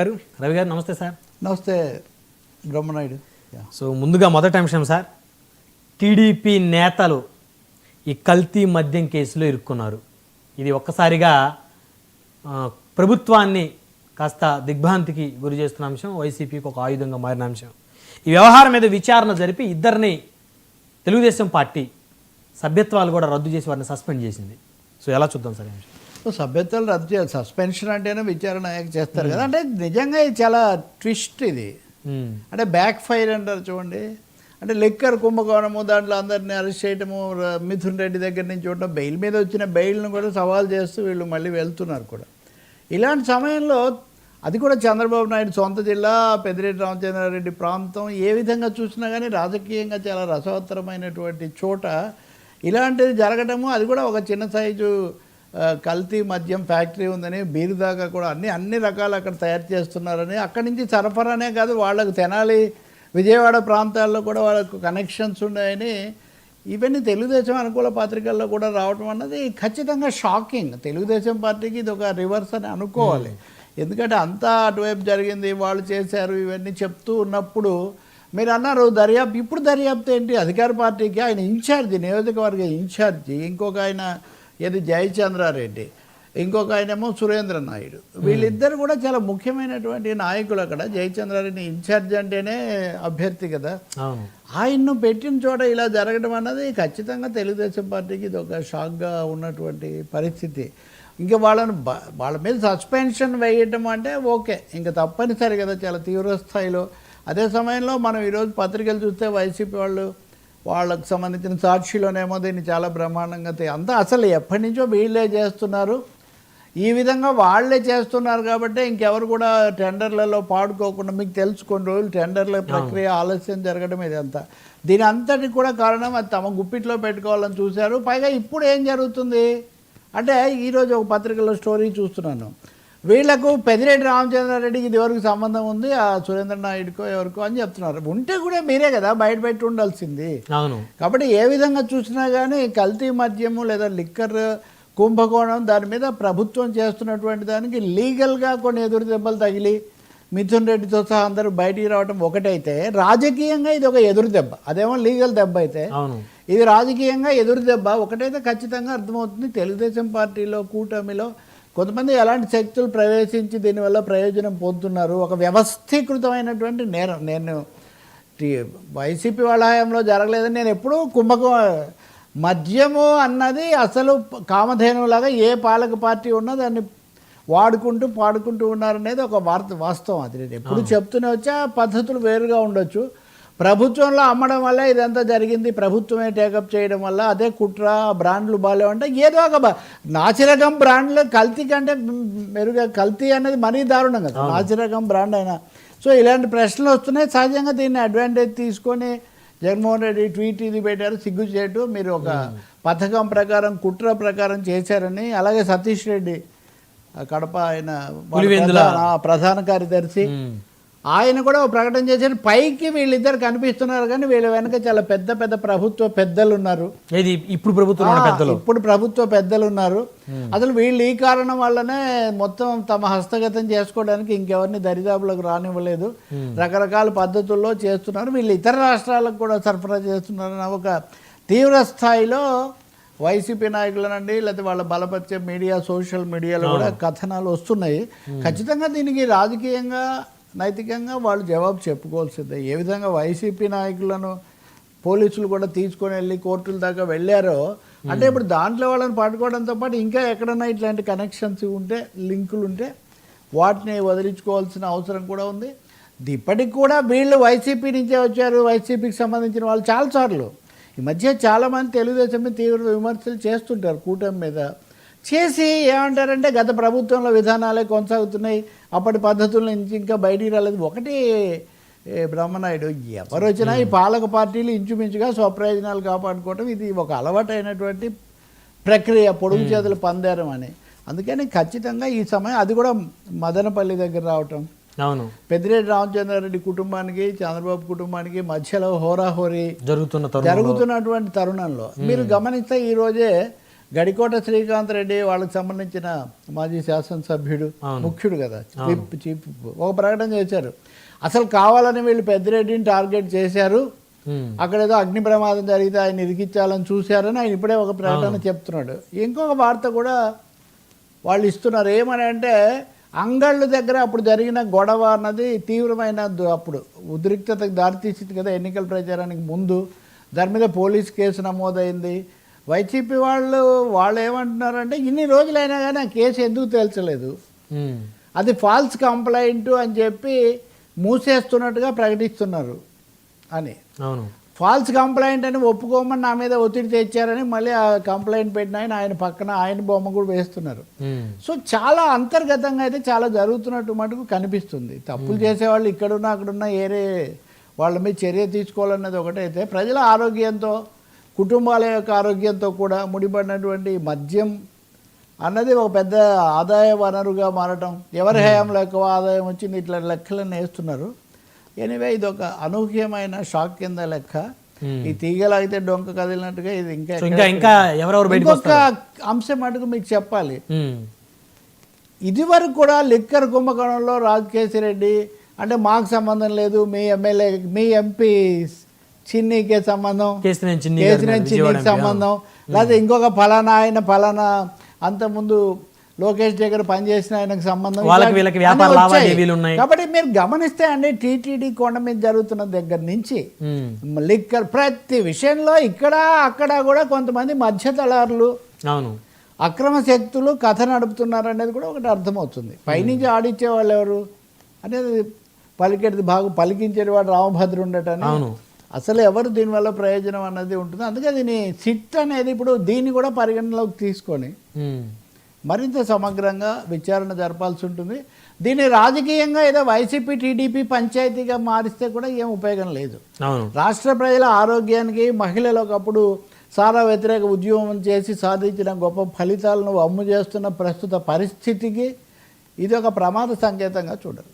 గారు రవి గారు నమస్తే సార్. నమస్తే బ్రహ్మనాయుడు. సో ముందుగా మొదటి అంశం సార్. టీడీపీ నేతలు ఈ కల్తీ మద్యం కేసులో ఇరుక్కున్నారు. ఇది ఒక్కసారిగా ప్రభుత్వాన్ని కాస్త దిగ్భ్రాంతికి గురి చేస్తున్న అంశం వైసీపీకి ఒక ఆయుధంగా మారిన అంశం. ఈ వ్యవహారం మీద విచారణ జరిపి ఇద్దరిని తెలుగుదేశం పార్టీ సభ్యత్వాలు కూడా రద్దు చేసి వారిని సస్పెండ్ చేసింది. సో ఎలా చూద్దాం సార్ అంశం? సో సభ్యత్వాలు రద్దు చేయాలి. సస్పెన్షన్ అంటేనే విచారణ చేస్తారు కదా. అంటే నిజంగా ఇది చాలా ట్విస్ట్ ఇది. ఉమ్, అంటే బ్యాక్ ఫైర్ అంటారు చూడండి. అంటే లిక్కర్ కుంభకోణము దాంట్లో అందరిని అరెస్ట్ చేయటము ర- మిథున్ రెడ్డి దగ్గర నుంచి చూడటం బెయిల్ మీద వచ్చిన బెయిల్ను కూడా సవాల్ చేస్తూ వీళ్ళు మళ్ళీ వెళ్తున్నారు కూడా. ఇలాంటి సమయంలో అది కూడా చంద్రబాబు నాయుడు సొంత జిల్లా పెద్దిరెడ్డి రామచంద్రారెడ్డి ప్రాంతం ఏ విధంగా చూసినా కానీ రాజకీయంగా చాలా రసవత్తరమైనటువంటి చోట ఇలాంటిది జరగటము అది కూడా ఒక చిన్న సైజు కల్తీ మద్యం ఫ్యాక్టరీ ఉందని బీరు దాకా కూడా అన్ని అన్ని రకాలు అక్కడ తయారు చేస్తున్నారని అక్కడి నుంచి సరఫరానే కాదు వాళ్ళకు తెనాలి విజయవాడ ప్రాంతాల్లో కూడా వాళ్ళకు కనెక్షన్స్ ఉన్నాయని ఇవన్నీ తెలుగుదేశం అనుకూల పత్రికల్లో కూడా రావటం అన్నది ఖచ్చితంగా షాకింగ్ తెలుగుదేశం పార్టీకి ఇది ఒక రివర్స్ అని అనుకోవాలి. ఎందుకంటే అంతా అటువైపు జరిగింది వాళ్ళు చేశారు ఇవన్నీ చెప్తూ ఉన్నప్పుడు మీరు అన్నారు దర్యాప్తు ఇప్పుడు దర్యాప్తు ఏంటి? అధికార పార్టీకి ఆయన ఇన్ఛార్జి నియోజకవర్గ ఇన్ఛార్జి ఇంకొక ఆయన ఏది జయచంద్రారెడ్డి. ఇంకొక ఆయనేమో సురేంద్ర నాయుడు. వీళ్ళిద్దరు కూడా చాలా ముఖ్యమైనటువంటి నాయకులు అక్కడ. జయచంద్రారెడ్డి ఇన్ఛార్జ్ అంటేనే అభ్యర్థి కదా. ఆయన్ను పెట్టిన చోట ఇలా జరగడం అన్నది ఖచ్చితంగా తెలుగుదేశం పార్టీకి ఇది ఒక షాక్గా ఉన్నటువంటి పరిస్థితి. ఇంకా వాళ్ళని వాళ్ళ మీద సస్పెన్షన్ వేయటం అంటే ఓకే. ఇంకా తప్పనిసరి కదా చాలా తీవ్ర స్థాయిలో అదే సమయంలో మనం ఈరోజు పత్రికలు చూస్తే వైసీపీ వాళ్ళు వాళ్ళకు సంబంధించిన సాక్షిలోనేమో దీన్ని చాలా బ్రహ్మాండంగా అంతా అసలు ఎప్పటి నుంచో వీళ్ళే చేస్తున్నారు. ఈ విధంగా వాళ్ళే చేస్తున్నారు కాబట్టి ఇంకెవరు కూడా టెండర్లలో పాడుకోకుండా మీకు తెలుసు కొన్ని రోజులు టెండర్ల ప్రక్రియ ఆలస్యం జరగడం ఇదంతా. దీని అంతటి కూడా కారణం అది తమ గుప్పిట్లో పెట్టుకోవాలని చూశారు. పైగా ఇప్పుడు ఏం జరుగుతుంది? అంటే ఈరోజు ఒక పత్రికలో స్టోరీ చూస్తున్నాను. వీళ్ళకు పెదిరెడ్డి రామచంద్రారెడ్డికి ఇది వరకు సంబంధం ఉంది? ఆ సురేంద్ర నాయుడుకో ఎవరికో అని చెప్తున్నారు. ఉంటే కూడా మీరే కదా బయట పెట్టి ఉండాల్సింది. అవును. కాబట్టి ఏ విధంగా చూసినా కానీ కల్తీ మద్యము లేదా లిక్కర్ కుంభకోణం దాని మీద ప్రభుత్వం చేస్తున్నటువంటి దానికి లీగల్గా కొన్ని ఎదురు దెబ్బలు తగిలి మిథున్ రెడ్డితో సహా అందరూ బయటికి రావడం ఒకటైతే రాజకీయంగా ఇది ఒక ఎదురు దెబ్బ. అదేమో లీగల్ దెబ్బ అయితే. అవును. ఇది రాజకీయంగా ఎదురు దెబ్బ. ఒకటైతే ఖచ్చితంగా అర్థమవుతుంది తెలుగుదేశం పార్టీలో కూటమిలో కొంతమంది ఎలాంటి శక్తులు ప్రవేశించి దీనివల్ల ప్రయోజనం పొందుతున్నారు? ఒక వ్యవస్థీకృతమైనటువంటి నేరం నేను వైసీపీ వాళ్ళ హయాంలో జరగలేదని నేను ఎప్పుడూ కుంభకో మద్యము అన్నది అసలు కామధేనులాగా ఏ పాలక పార్టీ ఉన్నా దాన్ని వాడుకుంటూ పాడుకుంటూ ఉన్నారనేది ఒక వార్త వాస్తవం అది. నేను ఎప్పుడు చెప్తూనే వచ్చా పద్ధతులు వేరుగా ఉండొచ్చు. ప్రభుత్వంలో అమ్మడం వల్ల ఇదంతా జరిగింది. ప్రభుత్వమే టేకప్ చేయడం వల్ల అదే కుట్ర బ్రాండ్లు బాగాలేవు అంటే ఏదో ఒక నాసిరకం బ్రాండ్లు కల్తీ కంటే మెరుగా కల్తీ అనేది మరీ దారుణం కదా. నాసిరకం బ్రాండ్ అయినా. సో ఇలాంటి ప్రశ్నలు వస్తున్నాయి. సహజంగా దీన్ని అడ్వాంటేజ్ తీసుకొని జగన్మోహన్ రెడ్డి ట్వీట్ ఇది పెట్టారు. సిగ్గు చేయటు మీరు ఒక పథకం ప్రకారం కుట్ర ప్రకారం చేశారని అలాగే సతీష్ రెడ్డి కడప ఆయన. ప్రధాన- కార్యదర్శి ఆయన కూడా ఒక ప్రకటన చేశారు. పైకి వీళ్ళిద్దరు కనిపిస్తున్నారు కానీ వీళ్ళ వెనక చాలా పెద్ద పెద్ద ప్రభుత్వ పెద్దలు ఉన్నారు. ఏది? ఇప్పుడు ప్రభుత్వం ఇప్పుడు ప్రభుత్వ పెద్దలు ఉన్నారు. అసలు వీళ్ళు ఈ కారణం వల్లనే మొత్తం తమ హస్తగతం చేసుకోవడానికి ఇంకెవరిని దరిదాపులకు రానివ్వలేదు. రకరకాల పద్ధతుల్లో చేస్తున్నారు. వీళ్ళు ఇతర రాష్ట్రాలకు కూడా సరఫరా చేస్తున్నారన్న ఒక తీవ్ర స్థాయిలో వైసీపీ నాయకులనండి లేకపోతే వాళ్ళ బలపరిచే మీడియా సోషల్ మీడియాలో కూడా కథనాలు వస్తున్నాయి. ఖచ్చితంగా దీనికి రాజకీయంగా నైతికంగా వాళ్ళు జవాబు చెప్పుకోవాల్సిందే. ఏ విధంగా వైసీపీ నాయకులను పోలీసులు కూడా తీసుకొని వెళ్ళి కోర్టుల దాకా వెళ్ళారో అంటే ఇప్పుడు దాంట్లో వాళ్ళని పట్టుకోవడంతో పాటు ఇంకా ఎక్కడన్నా ఇట్లాంటి కనెక్షన్స్ ఉంటే లింకులు ఉంటే వాటిని వదిలించుకోవాల్సిన అవసరం కూడా ఉంది. ఇప్పటికి కూడా వీళ్ళు వైసీపీ నుంచే వచ్చారు. వైసీపీకి సంబంధించిన వాళ్ళు చాలాసార్లు ఈ మధ్య చాలామంది తెలుగుదేశం మీద తీవ్ర విమర్శలు చేస్తుంటారు కూటమి మీద. చేసి ఏమంటారంటే గత ప్రభుత్వంలో విధానాలే కొనసాగుతున్నాయి. అప్పటి పద్ధతుల నుంచి ఇంకా బయటికి రాలేదు. ఒకటి బ్రహ్మనాయుడు ఎవరు వచ్చినా ఈ పాలక పార్టీలు ఇంచుమించుగా స్వప్రయోజనాలు కాపాడుకోవటం ఇది ఒక అలవాటైనటువంటి ప్రక్రియ పొడుగు చేతులు పందేరం అని. అందుకని ఖచ్చితంగా ఈ సమయం అది కూడా మదనపల్లి దగ్గర రావటం. అవును. పెద్దిరెడ్డి రామచంద్రారెడ్డి కుటుంబానికి చంద్రబాబు కుటుంబానికి మధ్యలో హోరాహోరీ జరుగుతున్న జరుగుతున్నటువంటి తరుణంలో. మీరు గమనిస్తే ఈ రోజే గడికోట శ్రీకాంత్ రెడ్డి వాళ్ళకి సంబంధించిన మాజీ శాసనసభ్యుడు. ముఖ్యుడు కదా చీఫ్ చీఫ్ ఒక ప్రకటన చేశారు. అసలు కావాలని వీళ్ళు పెద్దిరెడ్డిని టార్గెట్ చేశారు. అక్కడ ఏదో అగ్ని ప్రమాదం జరిగితే ఆయన ఇరికించాలని చూశారని ఆయన ఇప్పుడే ఒక ప్రకటన చెప్తున్నాడు. ఇంకొక వార్త కూడా వాళ్ళు ఇస్తున్నారు. ఏమని అంటే అంగళ్ళు దగ్గర అప్పుడు జరిగిన గొడవ అన్నది తీవ్రమైన అప్పుడు ఉద్రిక్తతకు దారితీసింది కదా ఎన్నికల ప్రచారానికి ముందు. దాని మీద పోలీస్ కేసు నమోదైంది. వైసీపీ వాళ్ళు వాళ్ళు ఏమంటున్నారంటే ఇన్ని రోజులైనా కానీ ఆ కేసు ఎందుకు తేల్చలేదు? అది ఫాల్స్ కంప్లైంట్ అని చెప్పి మూసేస్తున్నట్టుగా ప్రకటిస్తున్నారు అని. అవును. ఫాల్స్ కంప్లైంట్ అని ఒప్పుకోమని నా మీద ఒత్తిడి తెచ్చారని మళ్ళీ ఆ కంప్లైంట్ పెట్టిన ఆయన ఆయన పక్కన ఆయన బొమ్మ కూడా వేస్తున్నారు. సో చాలా అంతర్గతంగా అయితే చాలా జరుగుతున్నట్టు మటుకు కనిపిస్తుంది. తప్పులు చేసేవాళ్ళు ఇక్కడున్నా అక్కడున్నా ఏరే వాళ్ళ మీద చర్య తీసుకోవాలన్నది ఒకటైతే ప్రజల ఆరోగ్యంతో కుటుంబాల యొక్క ఆరోగ్యంతో కూడా ముడిపడినటువంటి మద్యం అన్నది ఒక పెద్ద ఆదాయ వనరుగా మారటం. ఎవరి హయాంలో ఎక్కువ ఆదాయం వచ్చింది ఇట్లా లెక్కలను వేస్తున్నారు. ఎనివే ఇది ఒక అనూహ్యమైన షాక్ కింద లెక్క. ఈ తీగలాగితే డొంక కదిలినట్టుగా ఇది ఇంకా ఇంకా ఇంకా ఎవరెవరు ఇంకొక అంశం మటుకు మీకు చెప్పాలి. ఉమ్, ఇదివరకు కూడా లిక్కర్ కుంభకోణంలో రాజకేశి రెడ్డి అంటే మాకు సంబంధం లేదు మీ ఎమ్మెల్యే మీ ఎంపీ చిన్నీకే సంబంధం కేసినేని చిన్ని కేసీ గారి మీద, నుంచి విజయవాడ నీకు ఎంపీ, సంబంధం లేకపోతే ఇంకొక ఫలానా ఆయన ఫలానా అంతకుముందు లోకేష్ దగ్గర పనిచేసిన ఆయనకు సంబంధం. కాబట్టి మీరు గమనిస్తే అండి టీటీడీ కొండ మీద జరుగుతున్న దగ్గర నుంచి లిక్కర్ ప్రతి విషయంలో ఇక్కడ అక్కడ కూడా కొంతమంది మధ్యతలారులు అవును. అక్రమ శక్తులు కథ నడుపుతున్నారు అనేది కూడా ఒకటి అర్థమవుతుంది. పైనుంచి ఆడిచ్చే వాళ్ళు ఎవరు? అనేది పలికేది బాగు పలికించేది వాడు రామభద్ర ఉండటని అవును. అసలు ఎవరు దీనివల్ల ప్రయోజనం అన్నది ఉంటుంది. అందుకే దీని సిట్ అనేది ఇప్పుడు దీన్ని కూడా పరిగణలోకి తీసుకొని మరింత సమగ్రంగా విచారణ జరపాల్సి ఉంటుంది. దీన్ని రాజకీయంగా ఏదో వైసీపీ టీడీపీ పంచాయతీగా మారిస్తే కూడా ఏం ఉపయోగం లేదు. రాష్ట్ర ప్రజల ఆరోగ్యానికి మహిళలకు అప్పుడు సారా వ్యతిరేక ఉద్యమం చేసి సాధించిన గొప్ప ఫలితాలను అమ్ము చేస్తున్న ప్రస్తుత పరిస్థితికి ఇది ఒక ప్రమాద సంకేతంగా చూడాలి